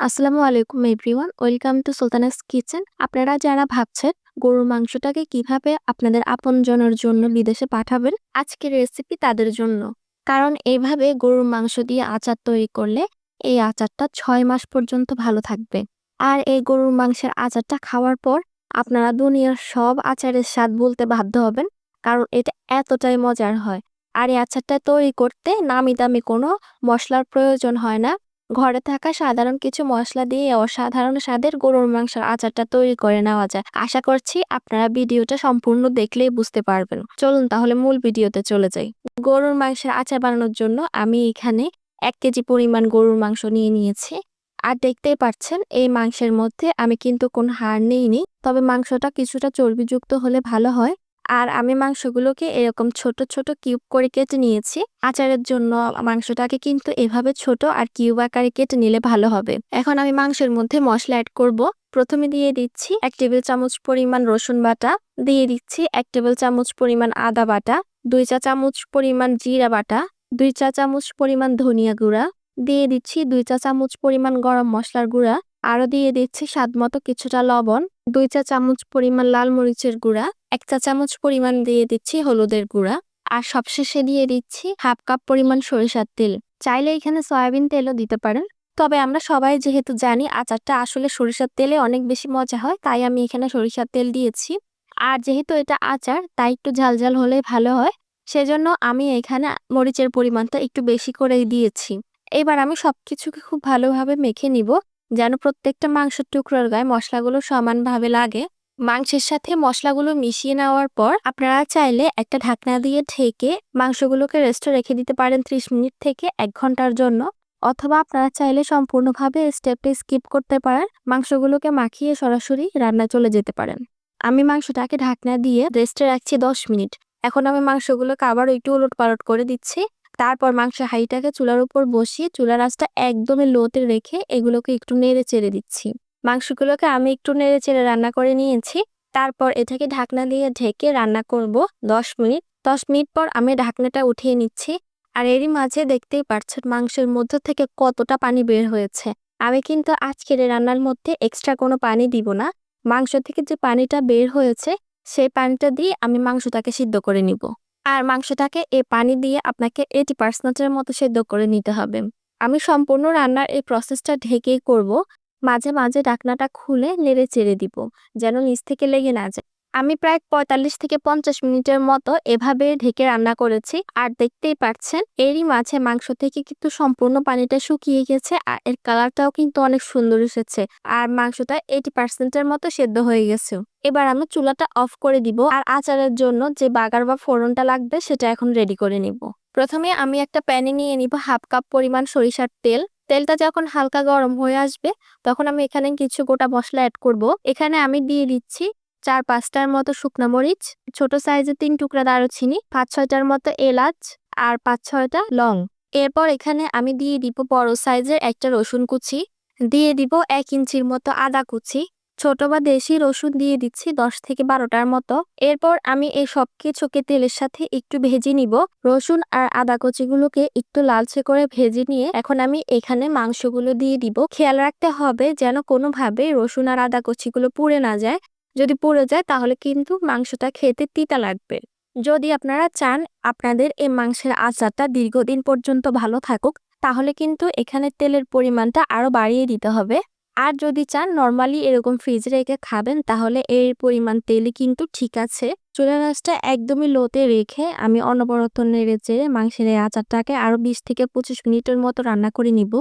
আসসালামু আলাইকুম everyone, welcome to Sultana's kitchen. আপনারা যারা ভাবছেন গরুর মাংসটাকে কীভাবে আপনাদের আপনজনের জন্য বিদেশে পাঠাবেন, আজকের রেসিপি তাদের জন্য। কারণ এইভাবে গরুর মাংস দিয়ে আচার তৈরি করলে এই আচারটা ছয় মাস পর্যন্ত ভালো থাকবে। আর এই গরুর মাংসের আচারটা খাওয়ার পর আপনারা দুনিয়ার সব আচারের স্বাদ বলতে বাধ্য হবেন, কারণ এটা এতটাই মজার হয়। আর এই আচারটা তৈরি করতে নামি দামি কোনো মশলার প্রয়োজন হয় না। ঘরে থাকা সাধারণ কিছু মশলা দিয়ে অসাধারণ স্বাদের গরুর মাংসের আচারটা তৈরি করে নেওয়া যায়। আশা করছি আপনারা ভিডিওটা সম্পূর্ণ দেখলেই বুঝতে পারবেন। চলুন তাহলে মূল ভিডিওতে চলে যাই। গরুর মাংসের আচার বানানোর জন্য আমি এখানে এক কেজি পরিমাণ গরুর মাংস নিয়ে নিয়েছি। আর দেখতেই পাচ্ছেন, এই মাংসের মধ্যে আমি কিন্তু কোনো হাড় নেইনি, তবে মাংসটা কিছুটা চর্বিযুক্ত হলে ভালো হয়। আর আমি মাংসগুলোকে এরকম ছোট ছোট কিউব করে কেটে নিয়েছি। আচারের জন্য মাংসটাকে কিন্তু এভাবে ছোট আর কিউব আকারে কেটে নিলে ভালো হবে। এখন আমি মাংসের মধ্যে মশলা অ্যাড করব। প্রথমে দিয়ে দিচ্ছি এক টেবিল চামচ পরিমাণ রসুন বাটা। দিয়ে দিচ্ছি এক টেবিল চামচ পরিমাণ আদা বাটা। দুই চা চামচ পরিমাণ জিরা বাটা। দুই চা চামচ পরিমাণ ধনিয়া গুঁড়া। দিয়ে দিচ্ছি দুই চা চামচ পরিমাণ গরম মশলার গুঁড়া। আরও দিয়ে দিচ্ছি স্বাদ মতো কিছুটা লবণ, দুই চা চামচ পরিমাণ লাল মরিচের গুঁড়া, এক চা চামচ পরিমাণ দিয়ে দিচ্ছি হলুদের গুঁড়া, আর সবশেষে দিয়ে দিচ্ছি হাফ কাপ পরিমাণ সরিষার তেল। চাইলে এখানে সয়াবিন তেলও দিতে পারেন। তবে আমরা সবাই যেহেতু জানি আচারটা আসলে সরিষার তেলে অনেক বেশি মজা হয়, তাই আমি এখানে সরিষার তেল দিয়েছি। আর যেহেতু এটা আচার, তাই একটু ঝালঝাল হলে ভালো হয়। সেজন্য আমি এখানে মরিচের পরিমাণটা একটু বেশি করেই দিয়েছি। এবার আমি সব কিছুকে খুব ভালোভাবে মেখে নিব। যেন প্রত্যেকটা মাংসের টুকরোর গায়ে মশলাগুলো সমানভাবে লাগে। মাংসের সাথে মশলাগুলো মিশিয়ে নেওয়ার পর আপনারা চাইলে একটা ঢাকনা দিয়ে ঢেকে মাংসগুলোকে রেস্টে রেখে দিতে পারেন ত্রিশ মিনিট থেকে এক ঘণ্টার জন্য। অথবা আপনারা চাইলে সম্পূর্ণভাবে স্টেপটি স্কিপ করতে পারেন, মাংসগুলোকে মাখিয়ে সরাসরি রান্না চলে যেতে পারেন। আমি মাংসটাকে ঢাকনা দিয়ে রেস্টে রাখছি দশ মিনিট। এখন আমি মাংসগুলোকে আবার একটু উলট পালট করে দিচ্ছি। তারপর মাংসের হাঁড়িটাকে চুলার উপর বসিয়ে চুলার আঁচটা একদমই লোতে রেখে এগুলোকে একটু নেড়ে চেড়ে দিচ্ছি। মাংসগুলোকে আমি একটু নেড়ে চেড়ে রান্না করে নিয়েছি। তারপর এটাকে ঢাকনা দিয়ে ঢেকে রান্না করব দশ মিনিট। দশ মিনিট পর আমি ঢাকনাটা উঠিয়ে নিচ্ছি। আর এরই মাঝে দেখতেই পাচ্ছেন মাংসের মধ্য থেকে কতটা পানি বের হয়েছে। আমি কিন্তু আজকের রান্নার মধ্যে এক্সট্রা কোনো পানি দিব না। মাংস থেকে যে পানিটা বের হয়েছে, সেই পানিটা দিয়ে আমি মাংসটাকে সিদ্ধ করে নিব। আর মাংসটাকে এই পানি দিয়ে আপনাকে এইটি পার্সেন্টের মতো সেদ্ধ করে নিতে হবে। আমি সম্পূর্ণ রান্নার এই প্রসেসটা ঢেকেই করব। মাঝে মাঝে ডাকনাটা খুলে নেড়ে চেড়ে দিব, যেন নিচ থেকে লেগে না যায়। আমি প্রায় পঁয়তাল্লিশ থেকে পঞ্চাশ মিনিটের মতো এভাবে ঢেকে রান্না করেছি। আর দেখতেই পাচ্ছেন, এরই মাঝে মাংস থেকে কিন্তু সম্পূর্ণ পানিটা শুকিয়ে গেছে আর এর কালারটাও কিন্তু অনেক সুন্দর এসেছে। আর মাংসটা এইটি পার্সেন্টের মতো সেদ্ধ হয়ে গেছে। এবার আমি চুলাটা অফ করে দিব আর আচারের জন্য যে বাগার বা ফোড়নটা লাগবে সেটা এখন রেডি করে নিব। প্রথমে আমি একটা প্যানে নিয়ে নিব হাফ কাপ পরিমাণ সরিষার তেল। তেলটা যখন হালকা গরম হয়ে আসবে, তখন আমি এখানে কিছু গোটা মশলা অ্যাড করব। এখানে আমি দিয়ে দিচ্ছি চার পাঁচটার মতো শুকনো মরিচ, ছোট সাইজের তিন টুকরা দারুচিনি, পাঁচ ছয়টার মতো এলাচ আর পাঁচ ছয়টা লং। এরপর এখানে আমি দিয়ে দিব বড় সাইজের একটা রসুন কুচি। দিয়ে দিব এক ইঞ্চির মতো আদা কুচি। ছোট বা দেশি রসুন দিয়ে দিচ্ছি দশ থেকে বারোটার মতো। এরপর আমি এই সব কিছুকে তেলের সাথে একটু ভেজে নিব। রসুন আর আদা কচিগুলোকে একটু লালচে করে ভেজে নিয়ে এখন আমি এখানে মাংসগুলো দিয়ে দিব। খেয়াল রাখতে হবে যেন কোনোভাবে রসুন আর আদা কচিগুলো পুড়ে না যায়। যদি পুড়ে যায়, তাহলে কিন্তু মাংসটা খেতে তিতা লাগবে। যদি আপনারা চান আপনাদের এই মাংসের আচারটা দীর্ঘদিন পর্যন্ত ভালো থাকুক, তাহলে কিন্তু এখানে তেলের পরিমাণটা আরও বাড়িয়ে দিতে হবে। আর যদি চান নর্মালি এরকম ফ্রিজে রেখে খাবেন, তাহলে এর পরিমাণ তেলে কিন্তু ঠিক আছে। চুলা রাসটা একদমই লোতে রেখে আমি অনবরত নেড়ে চেড়ে মাংসের এই আচারটাকে আরও বিশ থেকে পঁচিশ মিনিটের মতো রান্না করে নিব।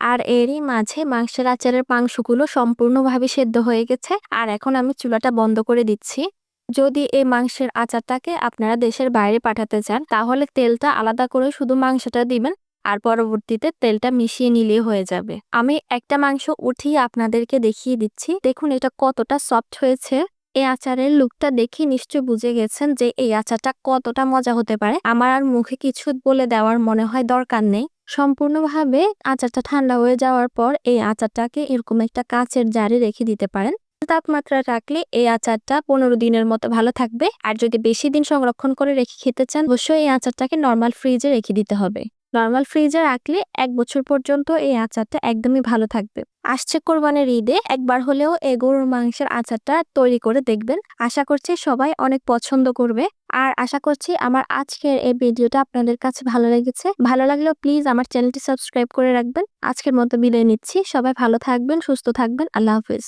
আর এরই মাঝে মাংসের আচারের মাংসগুলো সম্পূর্ণভাবে সেদ্ধ হয়ে গেছে, আর এখন আমি চুলাটা বন্ধ করে দিচ্ছি। যদি এই মাংসের আচারটাকে আপনারা দেশের বাইরে পাঠাতে চান, তাহলে তেলটা আলাদা করে শুধু মাংসটা দিবেন, আর পরবর্তীতে তেলটা মিশিয়ে নিলে হয়ে যাবে। আমি একটা মাংস উঠিয়ে আপনাদেরকে দেখিয়ে দিচ্ছি। দেখুন এটা কতটা সফট হয়েছে। এই আচারের লুকটা দেখে নিশ্চয় বুঝে গেছেন যে এই আচারটা কতটা মজা হতে পারে। আমার আর মুখে কিছু বলে দেওয়ার মনে হয় দরকার নেই। সম্পূর্ণভাবে আচারটা ঠান্ডা হয়ে যাওয়ার পর এই আচারটাকে এরকম একটা কাঁচের জারে রেখে দিতে পারেন। তাপমাত্রা রাখলে এই আচারটা পনেরো দিনের মতো ভালো থাকবে। আর যদি বেশি দিন সংরক্ষণ করে রেখে খেতে চান, অবশ্যই এই আচারটাকে নর্মাল ফ্রিজে রেখে দিতে হবে। নরমাল ফ্রিজে রাখলে এক বছর পর্যন্ত এই আচারটা একদমই ভালো থাকবে। আসছে কোরবানির ঈদে, একবার হলেও এ গরুর মাংসের আচারটা তৈরি করে দেখবেন। আশা করছি সবাই অনেক পছন্দ করবে। আর আশা করছি আমার আজকের এই ভিডিওটা আপনাদের কাছে ভালো লেগেছে। ভালো লাগলেও প্লিজ আমার চ্যানেলটি সাবস্ক্রাইব করে রাখবেন। আজকের মতো বিদায় নিচ্ছি। সবাই ভালো থাকবেন, সুস্থ থাকবেন। আল্লাহ হাফিজ।